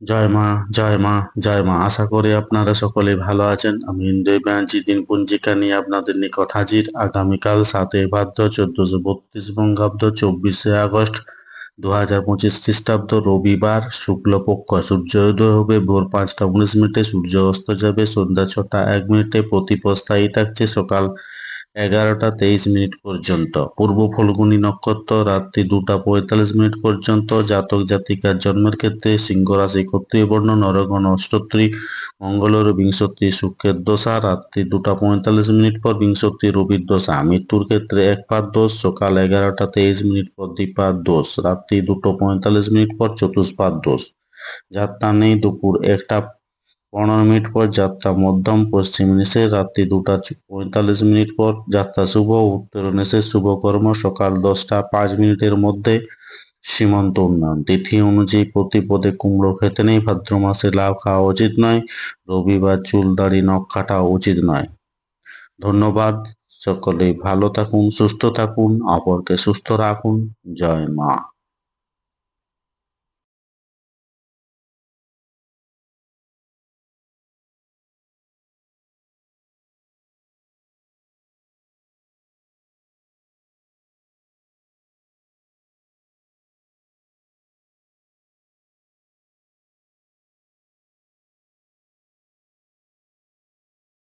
জয় মা জয় মা জয় মা। আশা করি আপনারা সকলে ভালো আছেন। আমি ইন্দ্রয় ব্যানার্জি দিন পঞ্জিকা নিয়ে আপনাদের নিকট হাজির। আগামীকাল সাতই ভাদ্র চোদ্দশো বত্রিশ বঙ্গাব্দ, চব্বিশে আগস্ট দু হাজার পঁচিশ খ্রিস্টাব্দ রবিবার। শুক্লপক্ষ সূর্যোদয় হবে, ভোর পাঁচটা উনিশ মিনিটে। সূর্য অস্ত যাবে, সন্ধ্যা ছটা এক মিনিটে। প্রতিপস্থায়ী থাকছে সকাল এগারোটা তেইশ মিনিট পর্যন্ত। পূর্ব ফলগুনি নক্ষত্র, রাত্রি দুটা পঁয়তাল্লিশ মিনিট পর্যন্ত। জাতক জাতিকার জন্মের ক্ষেত্রে সিংহ রাশি ক্ষত্রিয় বর্ণ নরগণ অষ্টত্রী মঙ্গলের বিংশতি শুক্রের দশা, রাত্রি দুটা পঁয়তাল্লিশ মিনিট পর বিংশতি রবির দশা। মৃত্যুর ক্ষেত্রে এক পাত দোষ, সকাল এগারোটা তেইশ মিনিট পর দ্বিপাত দোষ, রাত্রি দুটো পঁয়তাল্লিশ মিনিট পর চতুষ্পাত দোষ। যাত্রা নেই, দুপুর একটা পনেরো মিনিট পর যাত্রা, মধ্যম পশ্চিম নিশে রাত্রি দুটা পঁয়তাল্লিশ মিনিট পর যাত্রা শুভ, উত্তর নিশে শুভকর্ম, সকাল দশটা পাঁচ মিনিটের মধ্যে সীমান্ত উন্নয়ন। তিথি অনুযায়ী প্রতি পদে কুমড়ো খেতে নেই, ভাদ্র মাসে লাভ খাওয়া উচিত নয়, রবিবার চুল দাড়ি নখ কাটা উচিত নয়। ধন্যবাদ সকলেই, ভালো থাকুন, সুস্থ থাকুন অপরকে সুস্থ রাখুন, জয় মা।